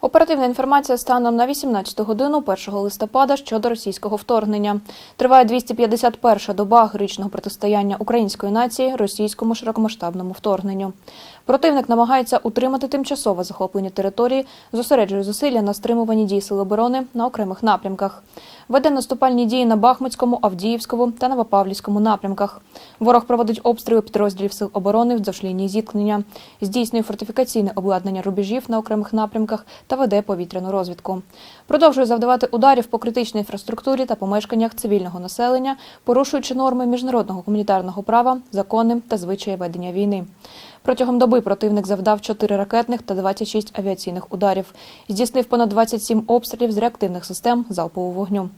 Оперативна інформація станом на 18 годину 1 листопада щодо російського вторгнення. Триває 251-ша доба гречного протистояння української нації російському широкомасштабному вторгненню. Противник намагається утримати тимчасово захоплені території, зосереджує зусилля на стримуванні дій сил оборони на окремих напрямках. Веде наступальні дії на Бахмутському, Авдіївському та Новопавлівському напрямках. Ворог проводить обстріли підрозділів сил оборони вздовж лінії зіткнення, здійснює фортифікаційне обладнання рубежів на окремих напрямках та веде повітряну розвідку. Продовжує завдавати ударів по критичній інфраструктурі та помешканнях цивільного населення, порушуючи норми міжнародного гуманітарного права, закони та звичаї ведення війни. Протягом доби противник завдав 4 ракетних та 26 авіаційних ударів. Здійснив понад 27 обстрілів з реактивних систем залпового вогню.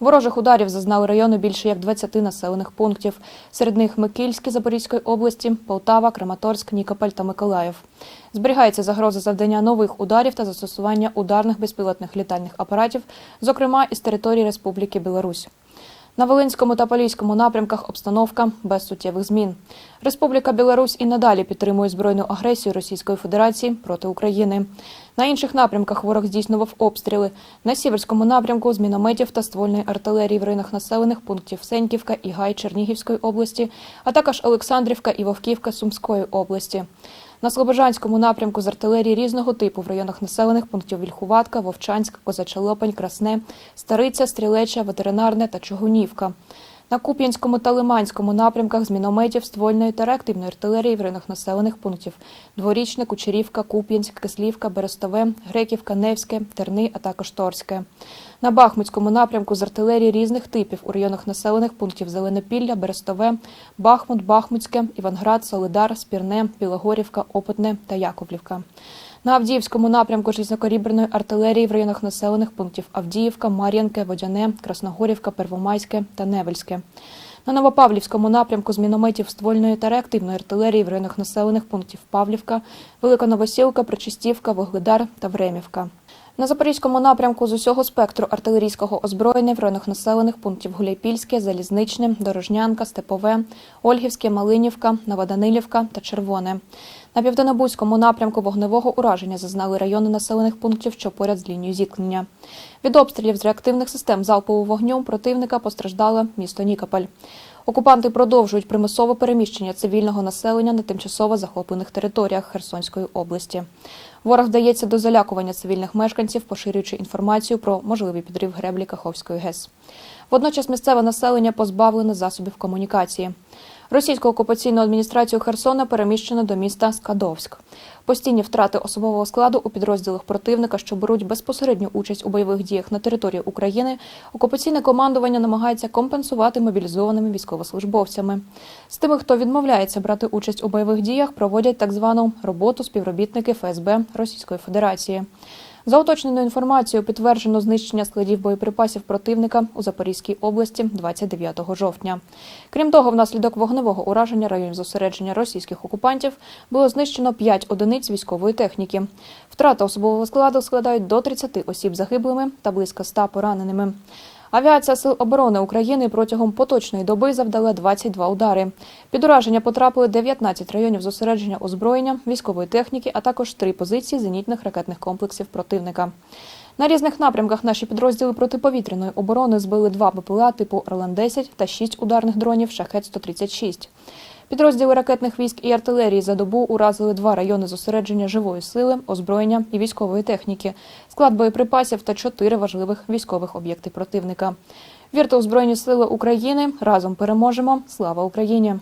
Ворожих ударів зазнали райони більше як 20 населених пунктів. Серед них Микільські Запорізької області, Полтава, Краматорськ, Нікополь та Миколаїв. Зберігається загроза завдання нових ударів та застосування ударних безпілотних літальних апаратів, зокрема із території Республіки Білорусь. На Волинському та Поліському напрямках обстановка без суттєвих змін. Республіка Білорусь і надалі підтримує збройну агресію Російської Федерації проти України. На інших напрямках ворог здійснював обстріли. На сіверському напрямку з мінометів та ствольної артилерії в районах населених пунктів Сеньківка і Гай Чернігівської області, а також Олександрівка і Вовківка Сумської області. На Слобожанському напрямку з артилерії різного типу в районах населених пунктів Вільхуватка, Вовчанськ, Козача Лопань, Красне, Стариця, Стрілеча, Ветеринарне та Чугунівка. На Куп'янському та Лиманському напрямках з мінометів, ствольної та реактивної артилерії в районах населених пунктів Дворічне, Кучерівка, Куп'янськ, Кислівка, Берестове, Греківка, Невське, Терни, а також Торське. На Бахмутському напрямку з артилерії різних типів у районах населених пунктів Зеленопілля, Берестове, Бахмут, Бахмутське, Іванград, Солидар, Спірне, Білогорівка, Опитне та Яковлівка. На Авдіївському напрямку різнокаліберної артилерії в районах населених пунктів Авдіївка, Мар'янке, Водяне, Красногорівка, Первомайське та Невельське. На Новопавлівському напрямку з мінометів ствольної та реактивної артилерії в районах населених пунктів Павлівка, Велика Новосілка, Причистівка, Вогледар та Времівка. На Запорізькому напрямку з усього спектру артилерійського озброєння в районах населених пунктів Гуляйпільське, Залізничне, Дорожнянка, Степове, Ольгівське, Малинівка, Новоданилівка та Червоне. На південнобузькому напрямку вогневого ураження зазнали райони населених пунктів, що поряд з лінією зіткнення. Від обстрілів з реактивних систем залпового вогню противника постраждало місто Нікополь. Окупанти продовжують примусове переміщення цивільного населення на тимчасово захоплених територіях Херсонської області. Ворог вдається до залякування цивільних мешканців, поширюючи інформацію про можливий підрив греблі Каховської ГЕС. Водночас місцеве населення позбавлене засобів комунікації. Російську окупаційну адміністрацію Херсона переміщено до міста Скадовськ. Постійні втрати особового складу у підрозділах противника, що беруть безпосередню участь у бойових діях на території України, окупаційне командування намагається компенсувати мобілізованими військовослужбовцями. З тими, хто відмовляється брати участь у бойових діях, проводять так звану роботу співробітники ФСБ Російської Федерації. За уточненою інформацією, підтверджено знищення складів боєприпасів противника у Запорізькій області 29 жовтня. Крім того, внаслідок вогневого ураження районів зосередження російських окупантів було знищено 5 одиниць військової техніки. Втрата особового складу складають до 30 осіб загиблими та близько 100 пораненими. Авіація Сил оборони України протягом поточної доби завдала 22 удари. Під ураження потрапили 19 районів зосередження озброєння, військової техніки, а також три позиції зенітних ракетних комплексів противника. На різних напрямках наші підрозділи протиповітряної оборони збили два БПЛА типу Орлан-10 та шість ударних дронів Шахет-136. Підрозділи ракетних військ і артилерії за добу уразили два райони зосередження живої сили, озброєння і військової техніки, склад боєприпасів та чотири важливих військових об'єкти противника. Вірте у Збройні Сили України разом переможемо. Слава Україні!